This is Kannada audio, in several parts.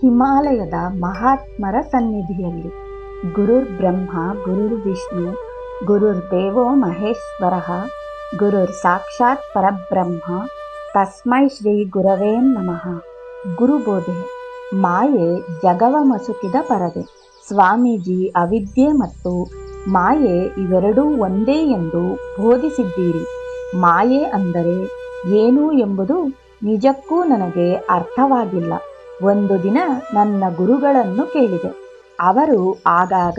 ಹಿಮಾಲಯದ ಮಹಾತ್ಮರ ಸನ್ನಿಧಿಯಲ್ಲಿ ಗುರುರ್ ಬ್ರಹ್ಮ, ಗುರುರ್ ವಿಷ್ಣು, ಗುರುರ್ ದೇವೋ ಮಹೇಶ್ವರ, ಗುರುರ್ ಸಾಕ್ಷಾತ್ ಪರಬ್ರಹ್ಮ, ತಸ್ಮೈ ಶ್ರೀ ಗುರವೇ ನಮಃ. ಗುರುಬೋಧೆ ಮಾಯೆ ಜಗವ ಮಸುಕಿದ ಪರದೆ. ಸ್ವಾಮೀಜಿ ಅವಿದ್ಯೆ ಮತ್ತು ಮಾಯೆ ಇವೆರಡೂ ಒಂದೇ ಎಂದು ಬೋಧಿಸಿದ್ದೀರಿ. ಮಾಯೆ ಅಂದರೆ ಏನು ಎಂಬುದು ನಿಜಕ್ಕೂ ನನಗೆ ಅರ್ಥವಾಗಿಲ್ಲ. ಒಂದು ದಿನ ನನ್ನ ಗುರುಗಳನ್ನು ಕೇಳಿದೆ. ಅವರು ಆಗಾಗ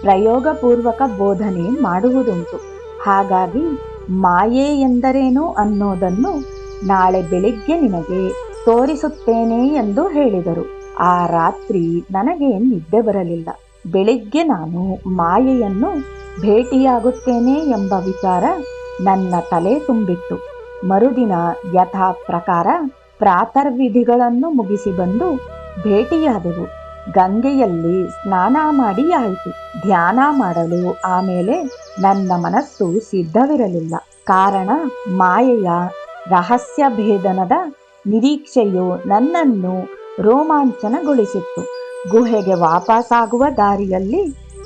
ಪ್ರಯೋಗಪೂರ್ವಕ ಬೋಧನೆ ಮಾಡುವುದುಂಟು. ಹಾಗಾಗಿ ಮಾಯೆ ಎಂದರೇನು ಅನ್ನೋದನ್ನು ನಾಳೆ ಬೆಳಿಗ್ಗೆ ನಿನಗೆ ತೋರಿಸುತ್ತೇನೆ ಎಂದು ಹೇಳಿದರು. ಆ ರಾತ್ರಿ ನನಗೆ ನಿದ್ದೆ ಬರಲಿಲ್ಲ. ಬೆಳಿಗ್ಗೆ ನಾನು ಮಾಯೆಯನ್ನು ಭೇಟಿಯಾಗುತ್ತೇನೆ ಎಂಬ ವಿಚಾರ ನನ್ನ ತಲೆ ತುಂಬಿತ್ತು. ಮರುದಿನ ಯಥಾ ಪ್ರಕಾರ ಪ್ರಾತರ್ವಿಧಿಗಳನ್ನು ಮುಗಿಸಿ ಬಂದು ಭೇಟಿಯಾದೆವು. ಗಂಗೆಯಲ್ಲಿ ಸ್ನಾನ ಮಾಡಿ ಆಯಿತು. ಧ್ಯಾನ ಮಾಡಲು ಆಮೇಲೆ ನನ್ನ ಮನಸ್ಸು ಸಿದ್ಧವಿರಲಿಲ್ಲ. ಕಾರಣ ಮಾಯೆಯ ರಹಸ್ಯ ಭೇದನದ ನಿರೀಕ್ಷೆಯು ನನ್ನನ್ನು ರೋಮಾಂಚನಗೊಳಿಸಿತ್ತು. ಗುಹೆಗೆ ವಾಪಸ್ಸಾಗುವ ದಾರಿಯಲ್ಲಿ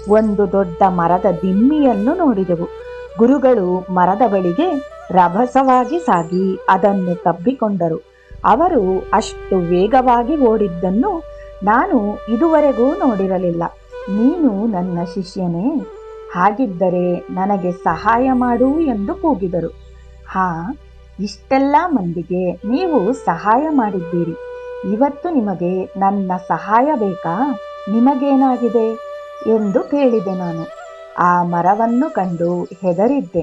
ಒಂದು ದೊಡ್ಡ ಮರದ ದಿಮ್ಮಿಯನ್ನು ನೋಡಿದೆವು. ಗುರುಗಳು ಮರದ ಬಳಿಗೆ ರಭಸವಾಗಿ ಸಾಗಿ ಅದನ್ನು ತಬ್ಬಿಕೊಂಡರು. ಅವರು ಅಷ್ಟು ವೇಗವಾಗಿ ಓಡಿದ್ದನ್ನು ನಾನು ಇದುವರೆಗೂ ನೋಡಿರಲಿಲ್ಲ. ನೀನು ನನ್ನ ಶಿಷ್ಯನೇ. ಹಾಗಿದ್ದರೆ ನನಗೆ ಸಹಾಯ ಮಾಡು ಎಂದು ಕೂಗಿದರು. ಹಾ, ಇಷ್ಟೆಲ್ಲ ಮಂದಿಗೆ ನೀವು ಸಹಾಯ ಮಾಡಿದ್ದೀರಿ. ಇವತ್ತು ನಿಮಗೆ ನನ್ನ ಸಹಾಯ ಬೇಕಾ? ನಿಮಗೇನಾಗಿದೆ? ಎಂದು ಕೇಳಿದೆ ನಾನು. ಆ ಮರವನ್ನು ಕಂಡು ಹೆದರಿದ್ದೆ.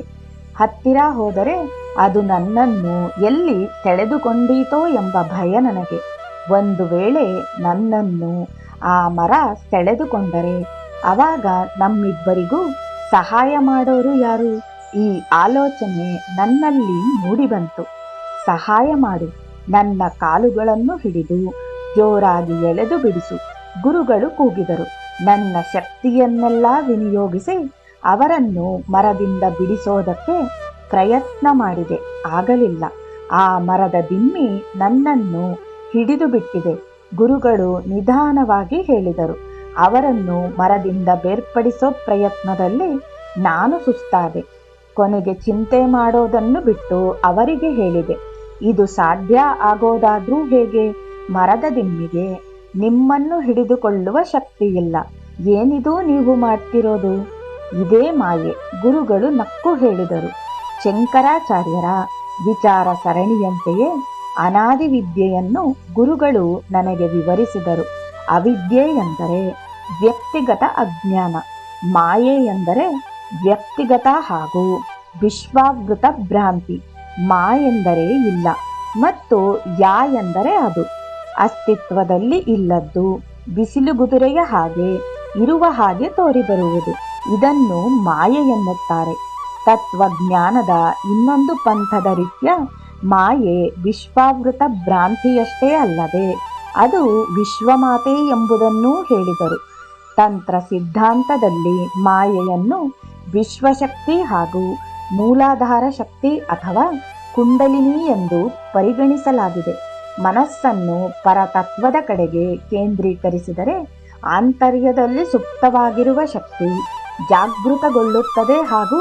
ಹತ್ತಿರ ಹೋದರೆ ಅದು ನನ್ನನ್ನು ಎಲ್ಲಿ ಸೆಳೆದುಕೊಂಡೀತೋ ಎಂಬ ಭಯ ನನಗೆ. ಒಂದು ವೇಳೆ ನನ್ನನ್ನು ಆ ಮರ ಸೆಳೆದುಕೊಂಡರೆ ಅವಾಗ ನಮ್ಮಿಬ್ಬರಿಗೂ ಸಹಾಯ ಮಾಡೋರು ಯಾರು? ಈ ಆಲೋಚನೆ ನನ್ನಲ್ಲಿ ಮೂಡಿಬಂತು. ಸಹಾಯ ಮಾಡು. ನನ್ನ ಕಾಲುಗಳನ್ನು ಹಿಡಿದು ಜೋರಾಗಿ ಎಳೆದು ಬಿಡಿಸು. ಗುರುಗಳು ಕೂಗಿದರು. ನನ್ನ ಶಕ್ತಿಯನ್ನೆಲ್ಲ ವಿನಿಯೋಗಿಸಿ ಅವರನ್ನು ಮರದಿಂದ ಬಿಡಿಸೋದಕ್ಕೆ ಪ್ರಯತ್ನ ಮಾಡಿದೆ. ಆಗಲಿಲ್ಲ. ಆ ಮರದ ದಿಮ್ಮಿ ನನ್ನನ್ನು ಹಿಡಿದು ಬಿಟ್ಟಿದೆ. ಗುರುಗಳು ನಿಧಾನವಾಗಿ ಹೇಳಿದರು. ಅವರನ್ನು ಮರದಿಂದ ಬೇರ್ಪಡಿಸೋ ಪ್ರಯತ್ನದಲ್ಲಿ ನಾನು ಸುಸ್ತಾದೆ. ಕೊನೆಗೆ ಚಿಂತೆ ಮಾಡೋದನ್ನು ಬಿಟ್ಟು ಅವರಿಗೆ ಹೇಳಿದೆ. ಇದು ಸಾಧ್ಯ ಆಗೋದಾದರೂ ಹೇಗೆ? ಮರದ ದಿಮ್ಮಿಗೆ ನಿಮ್ಮನ್ನು ಹಿಡಿದುಕೊಳ್ಳುವ ಶಕ್ತಿ ಇಲ್ಲ ಏನಿದು ನೀವು ಮಾಡ್ತಿರೋದು? ಇದೇ ಮಾಯೆ. ಗುರುಗಳು ನಕ್ಕು ಹೇಳಿದರು. ಶಂಕರಾಚಾರ್ಯರ ವಿಚಾರ ಸರಣಿಯಂತೆಯೇ ಅನಾದಿ ವಿದ್ಯೆಯನ್ನು ಗುರುಗಳು ನನಗೆ ವಿವರಿಸಿದರು. ಅವಿದ್ಯೆ ಎಂದರೆ ವ್ಯಕ್ತಿಗತ ಅಜ್ಞಾನ, ಮಾಯೆ ಎಂದರೆ ವ್ಯಕ್ತಿಗತ ಹಾಗೂ ವಿಶ್ವಾವೃತ ಭ್ರಾಂತಿ. ಮಾ ಎಂದರೆ ಇಲ್ಲ ಮತ್ತು ಯಾ ಎಂದರೆ ಅದು. ಅಸ್ತಿತ್ವದಲ್ಲಿ ಇಲ್ಲದ್ದು, ಬಿಸಿಲುಗುದುರೆಯ ಹಾಗೆ ಇರುವ ಹಾಗೆ ತೋರಿಬರುವುದು. ಇದನ್ನು ಮಾಯೆ ಎನ್ನುತ್ತಾರೆ. ತತ್ವಜ್ಞಾನದ ಇನ್ನೊಂದು ಪಂಥದ ರೀತಿಯ ಮಾಯೆ ವಿಶ್ವಾವೃತ ಭ್ರಾಂತಿಯಷ್ಟೇ ಅಲ್ಲದೆ ಅದು ವಿಶ್ವಮಾತೆ ಎಂಬುದನ್ನೂ ಹೇಳಿದರು. ತಂತ್ರ ಸಿದ್ಧಾಂತದಲ್ಲಿ ಮಾಯೆಯನ್ನು ವಿಶ್ವಶಕ್ತಿ ಹಾಗೂ ಮೂಲಾಧಾರ ಶಕ್ತಿ ಅಥವಾ ಕುಂಡಲಿನಿ ಎಂದು ಪರಿಗಣಿಸಲಾಗಿದೆ. ಮನಸ್ಸನ್ನು ಪರತತ್ವದ ಕಡೆಗೆ ಕೇಂದ್ರೀಕರಿಸಿದರೆ ಆಂತರ್ಯದಲ್ಲಿ ಸುಪ್ತವಾಗಿರುವ ಶಕ್ತಿ ಜಾಗೃತಗೊಳ್ಳುತ್ತದೆ ಹಾಗೂ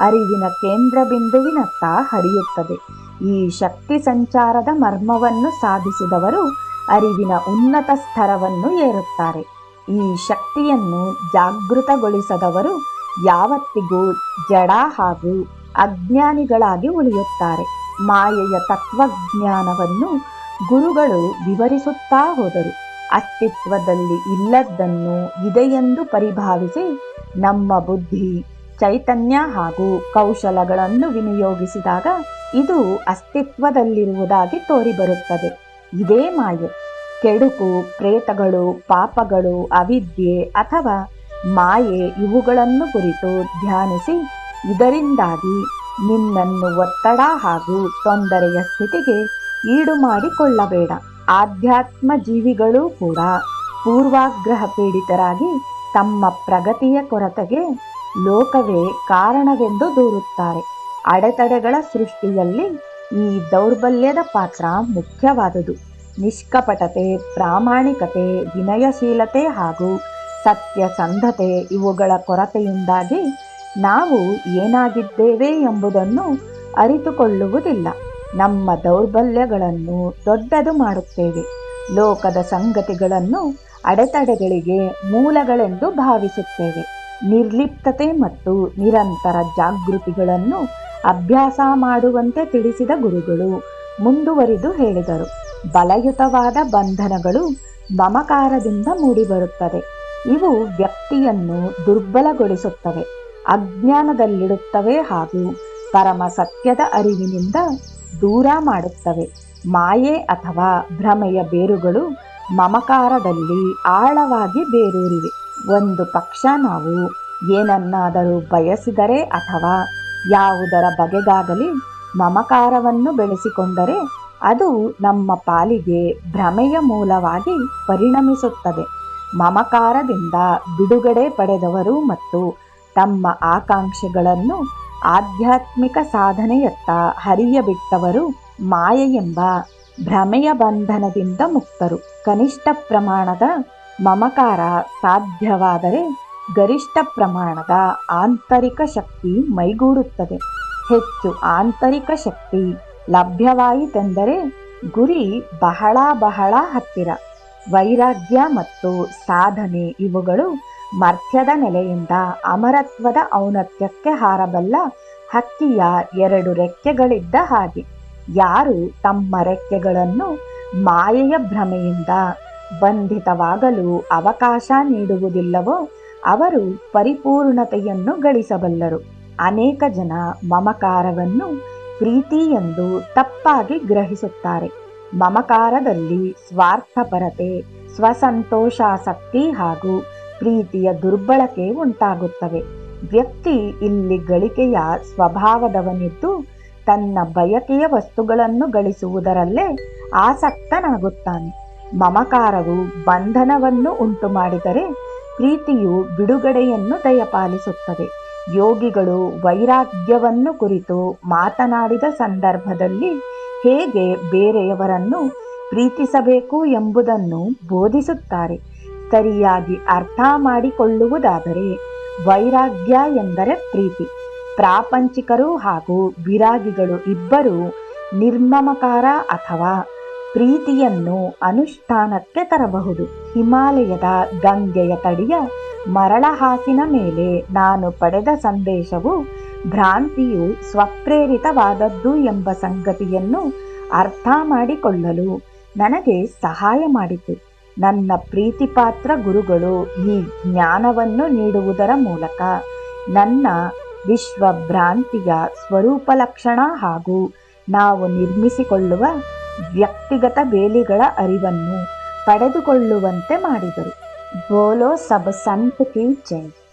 ಅರಿವಿನ ಕೇಂದ್ರ ಬಿಂದುವಿನತ್ತ ಹರಿಯುತ್ತದೆ. ಈ ಶಕ್ತಿ ಸಂಚಾರದ ಮರ್ಮವನ್ನು ಸಾಧಿಸಿದವರು ಅರಿವಿನ ಉನ್ನತ ಸ್ತರವನ್ನು ಏರುತ್ತಾರೆ. ಈ ಶಕ್ತಿಯನ್ನು ಜಾಗೃತಗೊಳಿಸದವರು ಯಾವತ್ತಿಗೂ ಜಡ ಹಾಗೂ ಅಜ್ಞಾನಿಗಳಾಗಿ ಉಳಿಯುತ್ತಾರೆ. ಮಾಯೆಯ ತತ್ವಜ್ಞಾನವನ್ನು ಗುರುಗಳು ವಿವರಿಸುತ್ತಾ ಹೋದರು. ಅಸ್ತಿತ್ವದಲ್ಲಿ ಇಲ್ಲದ್ದನ್ನು ಇದೆಯೆಂದು ಪರಿಭಾವಿಸಿ ನಮ್ಮ ಬುದ್ಧಿ ಚೈತನ್ಯ ಹಾಗೂ ಕೌಶಲಗಳನ್ನು ವಿನಿಯೋಗಿಸಿದಾಗ ಇದು ಅಸ್ತಿತ್ವದಲ್ಲಿರುವುದಾಗಿ ತೋರಿಬರುತ್ತದೆ. ಇದೇ ಮಾಯೆ. ಕೆಡುಕು, ಪ್ರೇತಗಳು, ಪಾಪಗಳು, ಅವಿದ್ಯೆ ಅಥವಾ ಮಾಯೆ ಇವುಗಳನ್ನು ಕುರಿತು ಧ್ಯಾನಿಸಿ, ಇದರಿಂದಾಗಿ ನಿನ್ನನ್ನು ಒತ್ತಡ ಹಾಗೂ ತೊಂದರೆಯ ಸ್ಥಿತಿಗೆ ಈಡು ಮಾಡಿಕೊಳ್ಳಬೇಡ ಆಧ್ಯಾತ್ಮ ಜೀವಿಗಳು ಕೂಡ ಪೂರ್ವಾಗ್ರಹ ಪೀಡಿತರಾಗಿ ತಮ್ಮ ಪ್ರಗತಿಯ ಕೊರತೆಗೆ ಲೋಕವೇ ಕಾರಣವೆಂದು ದೂರುತ್ತಾರೆ. ಅಡೆತಡೆಗಳ ಸೃಷ್ಟಿಯಲ್ಲಿ ಈ ದೌರ್ಬಲ್ಯದ ಪಾತ್ರ ಮುಖ್ಯವಾದುದು. ನಿಷ್ಕಪಟತೆ, ಪ್ರಾಮಾಣಿಕತೆ, ವಿನಯಶೀಲತೆ ಹಾಗೂ ಸತ್ಯಸಂಧತೆ ಇವುಗಳ ಕೊರತೆಯಿಂದಾಗಿ ನಾವು ಏನಾಗಿದ್ದೇವೆ ಎಂಬುದನ್ನು ಅರಿತುಕೊಳ್ಳುವುದಿಲ್ಲ. ನಮ್ಮ ದೌರ್ಬಲ್ಯಗಳನ್ನು ದೊಡ್ಡದು ಮಾಡುತ್ತೇವೆ. ಲೋಕದ ಸಂಗತಿಗಳನ್ನು ಅಡೆತಡೆಗಳಿಗೆ ಮೂಲಗಳೆಂದು ಭಾವಿಸುತ್ತೇವೆ. ನಿರ್ಲಿಪ್ತತೆ ಮತ್ತು ನಿರಂತರ ಜಾಗೃತಿಗಳನ್ನು ಅಭ್ಯಾಸ ಮಾಡುವಂತೆ ತಿಳಿಸಿದ ಗುರುಗಳು ಮುಂದುವರಿದು ಹೇಳಿದರು. ಬಲಯುತವಾದ ಬಂಧನಗಳು ಮಮಕಾರದಿಂದ ಮೂಡಿಬರುತ್ತದೆ ಇವು ವ್ಯಕ್ತಿಯನ್ನು ದುರ್ಬಲಗೊಳಿಸುತ್ತವೆ, ಅಜ್ಞಾನದಲ್ಲಿಡುತ್ತವೆ ಹಾಗೂ ಪರಮ ಸತ್ಯದ ಅರಿವಿನಿಂದ ದೂರ ಮಾಡುತ್ತವೆ. ಮಾಯೆ ಅಥವಾ ಭ್ರಮೆಯ ಬೇರುಗಳು ಮಮಕಾರದಲ್ಲಿ ಆಳವಾಗಿ ಬೇರೂರಿವೆ. ಒಂದು ಪಕ್ಷ ನಾವು ಏನನ್ನಾದರೂ ಬಯಸಿದರೆ ಅಥವಾ ಯಾವುದರ ಬಗೆಗಾಗಲಿ ಮಮಕಾರವನ್ನು ಬೆಳೆಸಿಕೊಂಡರೆ ಅದು ನಮ್ಮ ಪಾಲಿಗೆ ಭ್ರಮೆಯ ಮೂಲವಾಗಿ ಪರಿಣಮಿಸುತ್ತದೆ. ಮಮಕಾರದಿಂದ ಬಿಡುಗಡೆ ಪಡೆದವರು ಮತ್ತು ತಮ್ಮ ಆಕಾಂಕ್ಷೆಗಳನ್ನು ಆಧ್ಯಾತ್ಮಿಕ ಸಾಧನೆಯತ್ತ ಹರಿಯಬಿಟ್ಟವರು ಮಾಯೆ ಎಂಬ ಭ್ರಮೆಯ ಬಂಧನದಿಂದ ಮುಕ್ತರು. ಕನಿಷ್ಠ ಪ್ರಮಾಣದ ಮಮಕಾರ ಸಾಧ್ಯವಾದರೆ ಗರಿಷ್ಠ ಪ್ರಮಾಣದ ಆಂತರಿಕ ಶಕ್ತಿ ಮೈಗೂಡುತ್ತದೆ. ಹೆಚ್ಚು ಆಂತರಿಕ ಶಕ್ತಿ ಲಭ್ಯವಾಯಿತೆಂದರೆ ಗುರಿ ಬಹಳ ಬಹಳ ಹತ್ತಿರ. ವೈರಾಗ್ಯ ಮತ್ತು ಸಾಧನೆ ಇವುಗಳು ಮರ್ತ್ಯದ ನೆಲೆಯಿಂದ ಅಮರತ್ವದ ಔನತ್ಯಕ್ಕೆ ಹಾರಬಲ್ಲ ಹಕ್ಕಿಯ ಎರಡು ರೆಕ್ಕೆಗಳಿದ್ದ ಹಾಗೆ. ಯಾರು ತಮ್ಮ ರೆಕ್ಕೆಗಳನ್ನು ಮಾಯೆಯ ಭ್ರಮೆಯಿಂದ ಬಂಧಿತವಾಗಲು ಅವಕಾಶ ನೀಡುವುದಿಲ್ಲವೋ ಅವರು ಪರಿಪೂರ್ಣತೆಯನ್ನು ಗಳಿಸಬಲ್ಲರು. ಅನೇಕ ಜನ ಮಮಕಾರವನ್ನು ಪ್ರೀತಿ ಎಂದು ತಪ್ಪಾಗಿ ಗ್ರಹಿಸುತ್ತಾರೆ. ಮಮಕಾರದಲ್ಲಿ ಸ್ವಾರ್ಥಪರತೆ, ಸ್ವಸಂತೋಷಾಸಕ್ತಿ ಹಾಗೂ ಪ್ರೀತಿಯ ದುರ್ಬಳಕೆ ಉಂಟಾಗುತ್ತವೆ. ವ್ಯಕ್ತಿ ಇಲ್ಲಿ ಗಳಿಕೆಯ ಸ್ವಭಾವದವನಿದ್ದು ತನ್ನ ಬಯಕೆಯ ವಸ್ತುಗಳನ್ನು ಗಳಿಸುವುದರಲ್ಲೇ ಆಸಕ್ತನಾಗುತ್ತಾನೆ. ಮಮಕಾರವು ಬಂಧನವನ್ನು ಉಂಟು ಮಾಡಿದರೆ ಪ್ರೀತಿಯು ಬಿಡುಗಡೆಯನ್ನು ದಯಪಾಲಿಸುತ್ತದೆ. ಯೋಗಿಗಳು ವೈರಾಗ್ಯವನ್ನು ಕುರಿತು ಮಾತನಾಡಿದ ಸಂದರ್ಭದಲ್ಲಿ ಹೇಗೆ ಬೇರೆಯವರನ್ನು ಪ್ರೀತಿಸಬೇಕು ಎಂಬುದನ್ನು ಬೋಧಿಸುತ್ತಾರೆ. ಸರಿಯಾಗಿ ಅರ್ಥ ಮಾಡಿಕೊಳ್ಳುವುದಾದರೆ ವೈರಾಗ್ಯ ಎಂದರೆ ಪ್ರೀತಿ. ಪ್ರಾಪಂಚಿಕರು ಹಾಗೂ ವಿರಾಗಿಗಳು ಇಬ್ಬರೂ ನಿರ್ಮಮಕಾರ ಅಥವಾ ಪ್ರೀತಿಯನ್ನು ಅನುಷ್ಠಾನಕ್ಕೆ ತರಬಹುದು. ಹಿಮಾಲಯದ ಗಂಗೆಯ ತಡಿಯ ಮರಳಹಾಸಿನ ಮೇಲೆ ನಾನು ಪಡೆದ ಸಂದೇಶವು ಭ್ರಾಂತಿಯು ಸ್ವಪ್ರೇರಿತವಾದದ್ದು ಎಂಬ ಸಂಗತಿಯನ್ನು ಅರ್ಥ ಮಾಡಿಕೊಳ್ಳಲು ನನಗೆ ಸಹಾಯ ಮಾಡಿತು. ನನ್ನ ಪ್ರೀತಿಪಾತ್ರ ಗುರುಗಳು ಈ ಜ್ಞಾನವನ್ನು ನೀಡುವುದರ ಮೂಲಕ ನನ್ನ ವಿಶ್ವಭ್ರಾಂತಿಯ ಸ್ವರೂಪ ಲಕ್ಷಣ ಹಾಗೂ ನಾವು ನಿರ್ಮಿಸಿಕೊಳ್ಳುವ ವ್ಯಕ್ತಿಗತ ಬೇಲಿಗಳ ಅರಿವನ್ನು ಪಡೆದುಕೊಳ್ಳುವಂತೆ ಮಾಡಿದರು. ಬೋಲೋ ಸಬ್ ಸಂತ್ ಕಿ ಜೈ.